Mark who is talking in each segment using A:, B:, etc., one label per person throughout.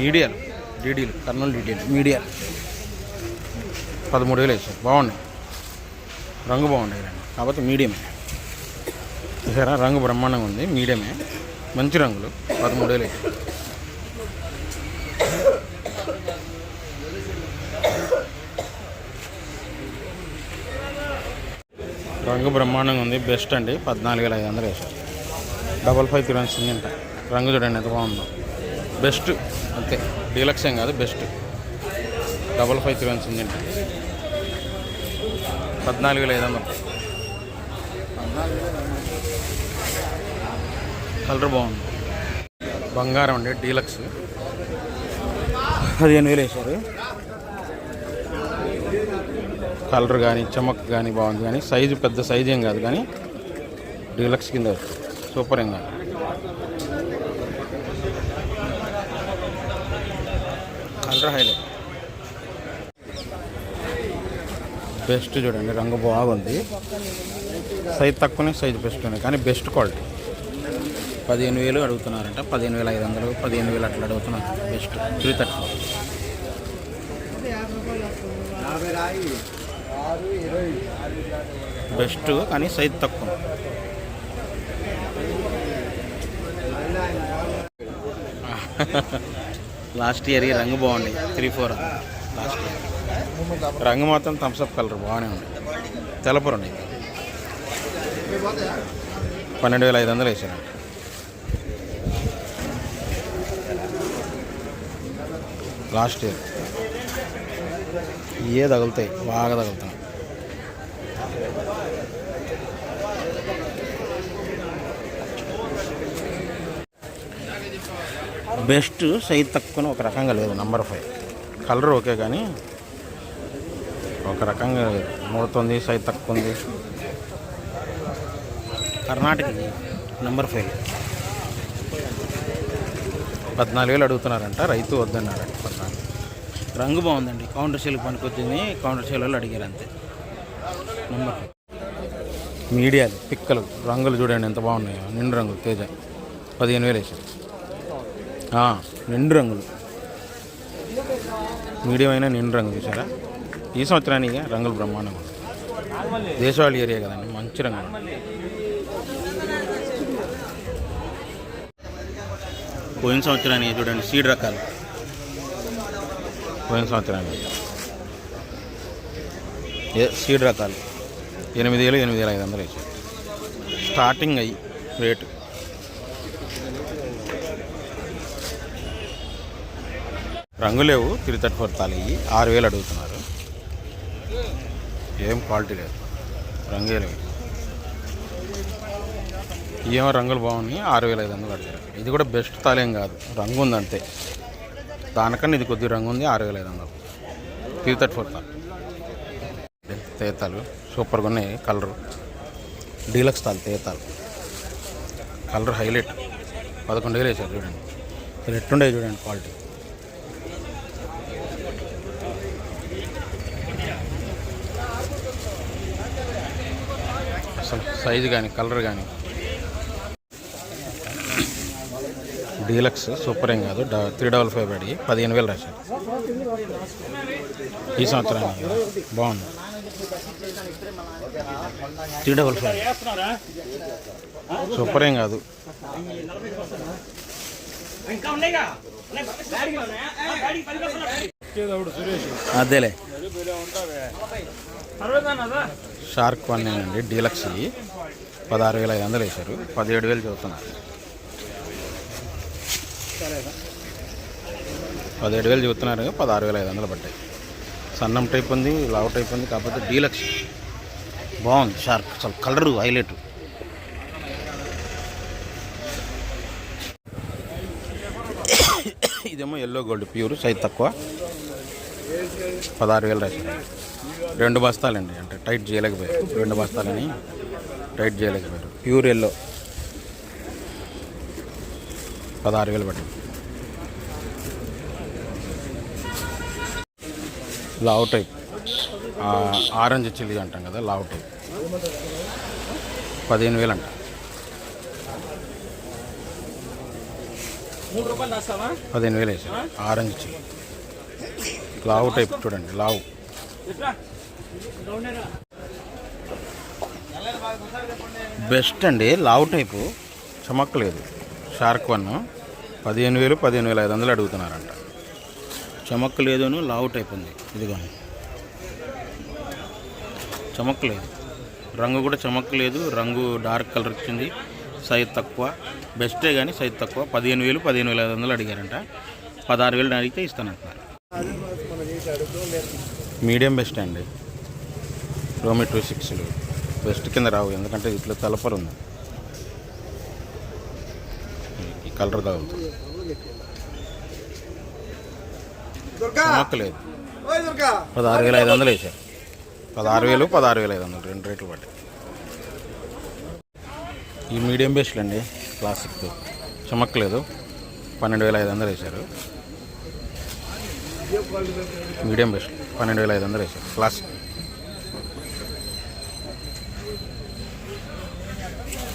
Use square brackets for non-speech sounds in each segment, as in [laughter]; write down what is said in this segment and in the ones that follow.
A: మీడియాలు డీడీలు కర్నూలు డీడీలు మీడియాలు పదమూడు వేలు వేసారు బాగున్నాయి. రంగు బాగున్నాయి రండి. కాకపోతే మీడియమే. చూసారా? రంగు బ్రహ్మాండంగా ఉంది. మీడియమే. మంచి రంగులు. పదమూడు వేలు వేసారు రంగు బ్రహ్మాండంగా ఉంది. బెస్ట్ అండి. పద్నాలుగు వేల ఐదు వందలు వేసారు డబల్ ఫైవ్ త్రీ సింగింట. రంగు చూడండి ఎంత బాగుందో. బెస్ట్. అంతే డీలక్స్ ఏం కాదు బెస్ట్. డబల్ ఫైవ్ త్రీ సింగింట పద్నాలుగు వేల ఐదు వందలు. కలర్ బాగుంది. బంగారం అండి డీలక్స్. పదిహేను వేలు వేసారు కలర్ కానీ చమక్ కానీ బాగుంది కానీ సైజు పెద్ద సైజు ఏం కాదు కానీ డీలక్స్ కింద. సూపర్ ఏం కాదు. కలర్ హైలైట్ బెస్ట్ చూడండి రంగు బాగుంది. సైజ్ తక్కువనే సైజ్ బెస్ట్ ఉన్నాయి కానీ బెస్ట్ క్వాలిటీ. పదిహేను వేలు అడుగుతున్నారంట పదిహేను వేల ఐదు వందలు పదిహేను వేలు అట్లా అడుగుతున్నారు. Best three thirty. బెస్ట్ కానీ సైజ్ తక్కువ. [laughs] లాస్ట్ ఇయర్ రంగు బాగుంది. Three four. Last year. రంగు మాత్రం థమ్స్అప్ కలర్ బాగానే ఉంది. తెలపరు ఉన్నాయి పన్నెండు వేల ఐదు వందలు వేసాను లాస్ట్ ఇయర్. ఇవే తగులుతాయి బాగా తగులుతాయి బెస్ట్ సైజ్ తక్కువ ఒక రకంగా లేదు నంబర్ ఫైవ్ కలర్ ఓకే కానీ ఒక రకంగా మూడుతుంది సైజ్ తక్కువ ఉంది కర్ణాటక నెంబర్ ఫైవ్ పద్నాలుగు వేలు అడుగుతున్నారంట రైతు వద్దన్నారంట పద్నాలుగు. రంగు బాగుందండి కౌంటర్ సేల్ పనికొచ్చింది కౌంటర్ సేల్ వాళ్ళు అడిగారు అంతే. నెంబర్ ఫైవ్ మీడియాలు పిక్కలు రంగులు చూడండి ఎంత బాగున్నాయో నిండు రంగులు తేజ. పదిహేను వేలు వేసారు. నిండు రంగులు. మీడియం అయినా నిండు రంగు చూసారా? ఈ సంవత్సరానికి రంగులు బ్రహ్మాండంగా దేశవాళి దేశవాళీ ఏరియా కదండి మంచి రంగులు. పోయిన సంవత్సరానికి చూడండి సీడ్ రకాలు. పోయిన సంవత్సరానికి. ఏ సీడ్ రకాలు. ఎనిమిది వేలు ఎనిమిది వేల ఐదు వందలు వేసారు. స్టార్టింగ్ అయ్యి రేటు. రంగు లేవు త్రీ థర్టీ ఫోర్ తాళి ఆరు వేలు అడుగుతున్నారు. ఏం క్వాలిటీ లేదు. రంగే లేవు. ఏమో రంగులు బాగున్నాయి ఆరు వేల ఐదు వందలు అడిగారు. ఇది కూడా బెస్ట్ తాలేం కాదు. రంగు ఉంది అంతే దానికన్నా ఇది కొద్ది రంగు ఉంది ఆరు వేల ఐదు వందలు. త్రీ థర్టీ ఫోర్ తాలు తేతాలు సూపర్గా ఉన్నాయి కలర్. డీలక్స్ తాలు తేతాలు. Colour highlight. పదకొండు వేలు వేసారు చూడండి. రెట్టుండే చూడండి క్వాలిటీ అసలు సైజు కానీ కలర్ కానీ డీలక్స్ సూపర్ ఏం కాదు. త్రీ డబల్ ఫైవ్ పడి పదిహేను వేలు రాశారు. ఈ సంవత్సరానికి బాగుంది. Three double five. సూపర్ ఏం కాదు. అదేలే. షార్క్ వన్ అండి డీలక్స్. పదహారు వేల ఐదు వందలు వేశారు. పదిహేడు వేలు చదువుతున్నారు. పదిహేడు వేలు చెబుతున్నారు పదహారు వేల ఐదు వందలు పడ్డాయి. సన్నం టైప్ ఉంది లావ్ టైప్ ఉంది కాకపోతే డీలక్స్. బాగుంది షార్క్ అసలు కలరు హైలైట్. ఇదేమో ఎల్లో గోల్డ్ ప్యూర్ సైజ్ తక్కువ. పదహారు వేలు రాశారు. రెండు బస్తాలండి అంటే టైట్ చేయలేకపోయారు. రెండు బస్తాలని. టైట్ చేయలేకపోయారు ప్యూర్ ఎల్లో పదహారు వేలు పట్టింది లావ్ టైప్. ఆరెంజ్ చిల్లీ అంటాం కదా లావ్ టైప్. పదిహేను వేలు అంట. పదిహేను వేలు వేసారు. Orange chilli. లావు టైప్ చూడండి లావు. బెస్ట్ అండి లావు టైపు. చమక్కలేదు. షార్క్ వన్ పదిహేను వేలు పదిహేను వేల ఐదు వందలు అడుగుతున్నారంట. చమక్ లేదును లావు టైప్ ఉంది. ఇదిగో. చమక్కలేదు. రంగు కూడా చమక్ లేదు రంగు డార్క్ కలర్ వచ్చింది. సైజ్ తక్కువ. బెస్టే కానీ సైజ్ తక్కువ. పదిహేను వేలు పదిహేను వేల ఐదు వందలు అడిగారంట. పదహారు వేలు అడిగితే ఇస్తానంటున్నారు. మీడియం బెస్ట్ అండి. రోమి టూ సిక్స్లు. బెస్ట్ కింద రావు ఎందుకంటే ఇట్లా తలపరు ఉంది. ఈ కలర్ తగులుతుంది మొక్కలేదు పదహారు వేల ఐదు వందలు వేసారు పదహారు వేలు పదహారు వేల ఐదు వందలు రెండు రేట్లు పడ్డాయి. ఈ మీడియం బెస్ట్లు అండి క్లాసిక్. చమక్కలేదు. పన్నెండు వేల ఐదు వందలు వేశారు. మీడియం బెస్ట్ పన్నెండు వేల ఐదు వందలు వేశారు. క్లాసిక్.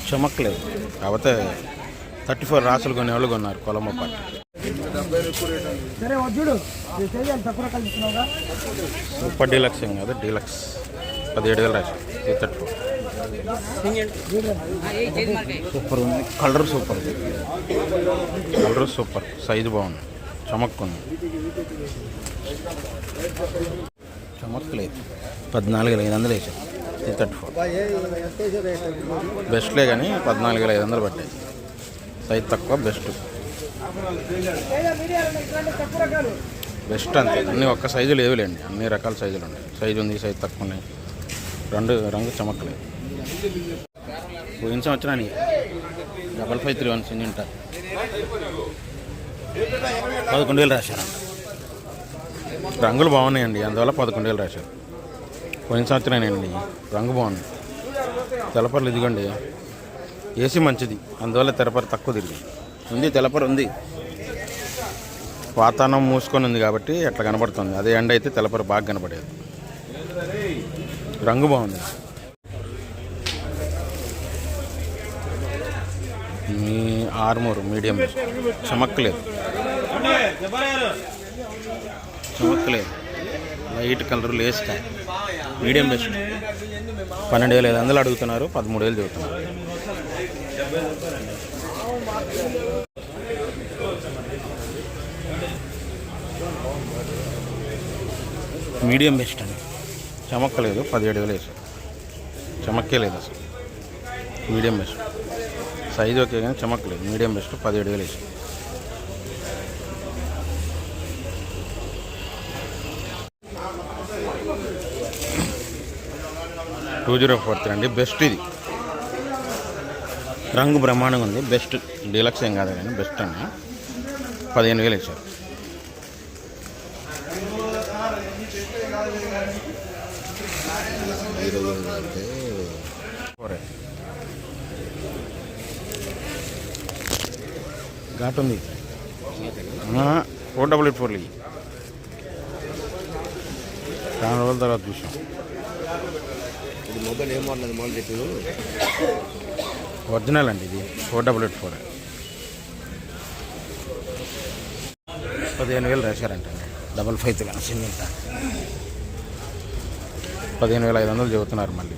A: చమక్కలేదు కాకపోతే థర్టీ ఫోర్ రాసులు కొనేవాళ్ళు కొన్నారు కొలంబో పార్టీ. సూపర్ డీలక్స్ ఏం కాదు డీలక్స్. పదిహేడు వేలు రాశారు త్రీ థర్టీ ఫోర్. సూపర్ ఉంది. Colour super. ఉంది కలర్ సూపర్. సైజు బాగుంది. చమక్కుంది. చమక్కలేదు. పద్నాలుగు ఐదు వందలు వేసారు త్రీ థర్టీ ఫోర్ బెస్ట్లే కానీ పద్నాలుగు వేల ఐదు వందలు పట్టాయి. సైజ్ తక్కువ బెస్ట్. బెస్ట్ అంతే. అన్ని ఒక్క సైజు లేవులేండి. అన్ని రకాల సైజులు ఉన్నాయి. సైజు ఉంది సైజు తక్కువ ఉన్నాయి. రెండు రంగు చమక్కలేదు పోయిన సంవత్సరానికి డబల్ ఫైవ్ త్రీ వన్ సింజింట పదకొండు వేలు రాశారు రంగులు బాగున్నాయండి. అందువల్ల పదకొండు వేలు రాశారు. పోయిన సంవత్సరమేనండి రంగు బాగుంది. తెలపర్లు ఇదిగోండి. ఏసీ మంచిది. అందువల్ల తెలపర తక్కువ తిరిగింది ఉంది తెలపర ఉంది. వాతావరణం మూసుకొని ఉంది కాబట్టి అట్లా కనబడుతుంది. అదే ఎండ అయితే తెలపర బాగా కనబడేది. రంగు బాగుంది. మీ ఆర్మూర్ మీడియం. చమక్కలేదు. చమక్కలేదు. లైట్ కలర్ లేస్ కాయ మీడియం బెస్ట్ పన్నెండు వేల ఐదు వందలు అడుగుతున్నారు పదమూడు వేలు చెబుతున్నారు. మీడియం బెస్ట్ అండి. చమక్కలేదు పదిహేడు వేలు వేసారు చెమక్కే లేదు అసలు. మీడియం బెస్ట్ సైజ్ ఓకే కానీ చమక్కలేదు మీడియం బెస్ట్ పదిహేడు వేలు వేసారు టూ జీరో ఫోర్ త్రీ అండి. బెస్ట్ ఇది. రంగు బ్రహ్మాండంగా ఉంది. బెస్ట్ డీలక్స్ ఏం కాదు కానీ బెస్ట్ అండి. పదిహేను వేలు ఇచ్చారు. ఘాట్ ఉంది. ఫోర్ డబుల్ ఎయిట్ ఫోర్లు చాలా రోజుల తర్వాత చూసాం.
B: ఇది మొబైల్ ఏం వాడినది మొబైల్ చెప్పి
A: ఒరిజినల్ అండి ఇది. ఫోర్ డబుల్ ఎయిట్ ఫోర్ పదిహేను వేలు రాశారంటండి డబల్ ఫైవ్ త్రీ సింగిల్ పదిహేను వేల ఐదు వందలు చెబుతున్నారు మళ్ళీ.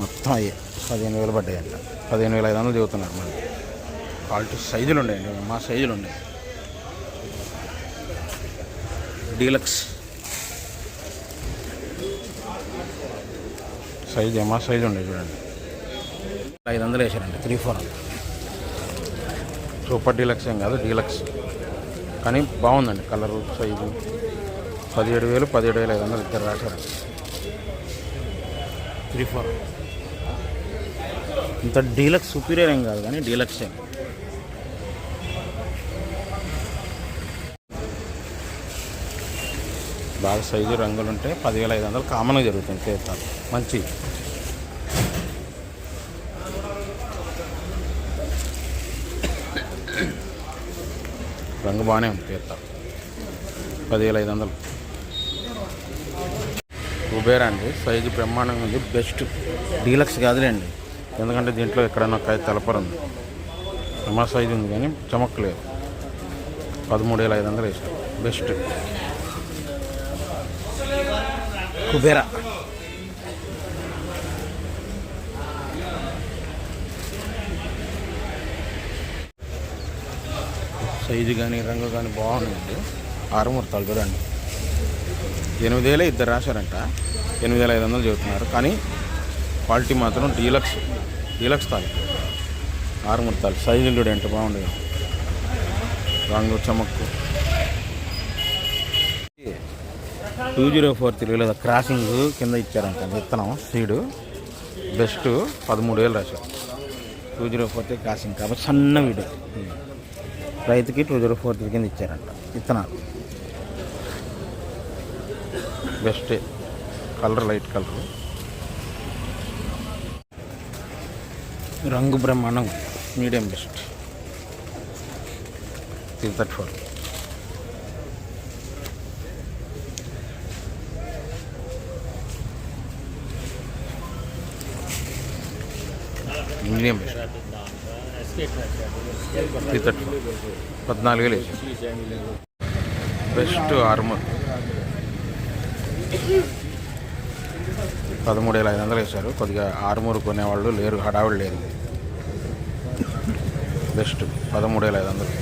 A: మొత్తం అయ్యే పదిహేను వేలు పడ్డాయంట. పదిహేను వేల ఐదు వందలు చెబుతున్నారు మళ్ళీ. క్వాలిటీ సైజులు ఉన్నాయండి. మా సైజులు ఉన్నాయి. డీలక్స్. సైజ్ మా సైజు ఉండే చూడండి. ఐదు వందలు వేసారండి త్రీ ఫోర్ సూపర్ డీలక్స్ ఏం కాదు డీలక్స్. కానీ బాగుందండి కలరు సైజు. పదిహేడు వేలు పదిహేడు వేల ఐదు వందలు ఇద్దరు రాశారు. Three four. ఇంత డీలక్స్ సుపీరియర్ ఏం కాదు కానీ డీలక్స్ ఏం. బాగా సైజు రంగులు ఉంటే పదివేల ఐదు వందలు కామన్గా జరుగుతుంది తీర్థాలు మంచి. రంగు బాగానే ఉంది తీర్థాలు పదివేల ఐదు వందలు. కుబేరా అండి సైజు బ్రహ్మాండంగా ఉంది బెస్ట్. డీలక్స్ కాదులేండి ఎందుకంటే దీంట్లో ఎక్కడైనా ఒక తెలపరు ఉంది. మా సైజు ఉంది కానీ చమక్కలేదు పదమూడు వేల ఐదు వందలు ఇష్టం బెస్ట్. కుబేరా సైజు కానీ రంగు కానీ బాగుందండి. ఆరు ముడతలు చూడండి. ఎనిమిది వేలే ఇద్దరు రాశారంట. ఎనిమిది వేల ఐదు వందలు చెబుతున్నారు. కానీ క్వాలిటీ మాత్రం డీలక్స్ డీలక్స్ తాలి ఆరు ముడతలు సైజులు చూడండి బాగుండదు రంగు చమక్కు. టూ జీరో ఫోర్ త్రీ లేదా క్రాసింగ్ కింద ఇచ్చారంట. విత్తనం సీడు బెస్ట్ పదమూడు వేలు రాశారు. Two zero four three crossing కాబట్టి సన్న వీడు. రైతుకి టూ జీరో ఫోర్ త్రీ కింద ఇచ్చారంట. విత్తనాలు. బెస్ట్. Colour light colour. రంగు బ్రహ్మాండం medium best. Three thirty four. Medium mission three thirty పద్నాలుగు వేలు బెస్ట్ ఆర్మర్. పదమూడు వేల ఐదు వందలు వేశారు. కొద్దిగా ఆరుమూరు కొనేవాళ్ళు లేరు హడావిడి లేదు. బెస్ట్ పదమూడు వేల ఐదు వందలు.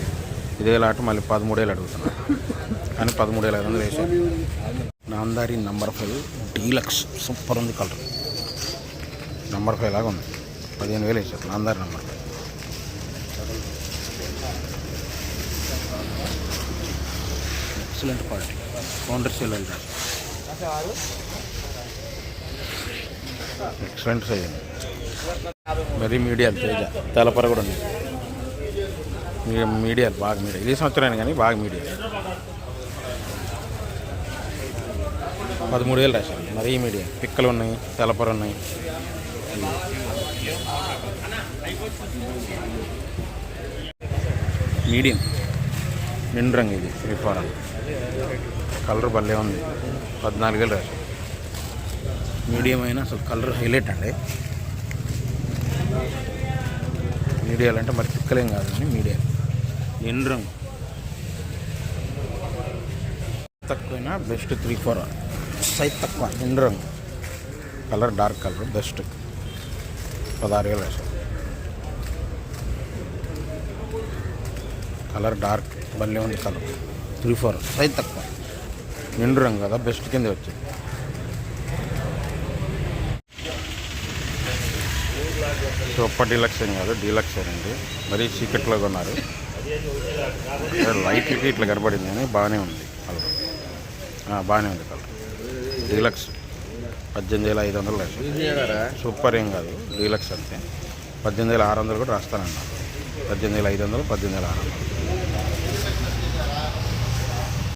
A: ఇదే లాట మళ్ళీ పదమూడు వేలు అడుగుతున్నారు. కానీ పదమూడు వేల ఐదు వందలు వేశారు. Namdhari number five deluxe. Super ఉంది కలర్. నంబర్ ఫైవ్ లాగా ఉంది. పదిహేను వేలు Namdhari number five excellent quality counter sale వెళ్తారు ఎక్సలెంట్ సైజ్ అండి మరీ మీడియా తేజ తెలపర కూడా ఉంది. మీడియా మీడియా బాగా మీడియా ఇదే సంవత్సరాన్ని కానీ బాగా మీడియా పదమూడు వేలు రాశారు. మరీ మీడియా పిక్కలు ఉన్నాయి తెలపర ఉన్నాయి. మీడియం. నిండు రంగు ఇది త్రీ ఫోర్ కలర్ భలే ఉంది. పద్నాలుగు వేలు మీడియం అయినా అసలు కలర్ హైలైట్ అండి. మీడియాలు అంటే మరి పిక్కలేం కాదు కానీ మీడియా ఎండు రంగు. తక్కువైనా బెస్ట్ త్రీ ఫోర్ సైజ్ తక్కువ. ఎండు రంగు. కలర్ డార్క్ కలర్ బెస్ట్ పదహారు వేలు వేసాం కలర్ డార్క్ భలే ఉంది కలర్. Three four. సైజ్ తక్కువ. నిండు రంగు కదా బెస్ట్ కింద వచ్చింది సూపర్ డీలక్స్ ఏం కాదు డీలక్స్ అండి మరీ సీక్రెట్లో కొన్నారు. లైట్కి ఇట్లా కనబడింది కానీ బాగానే ఉంది కలర్. బాగానే ఉంది కలర్. డీలక్స్. పద్దెనిమిది వేల ఐదు వందలు రాశారు సూపర్ ఏం కాదు. డీలక్స్ అంతే. పద్దెనిమిది వేల ఆరు వందలు కూడా రాస్తానన్నారు పద్దెనిమిది వేల ఐదు వందలు పద్దెనిమిది వేల ఆరు వందలు.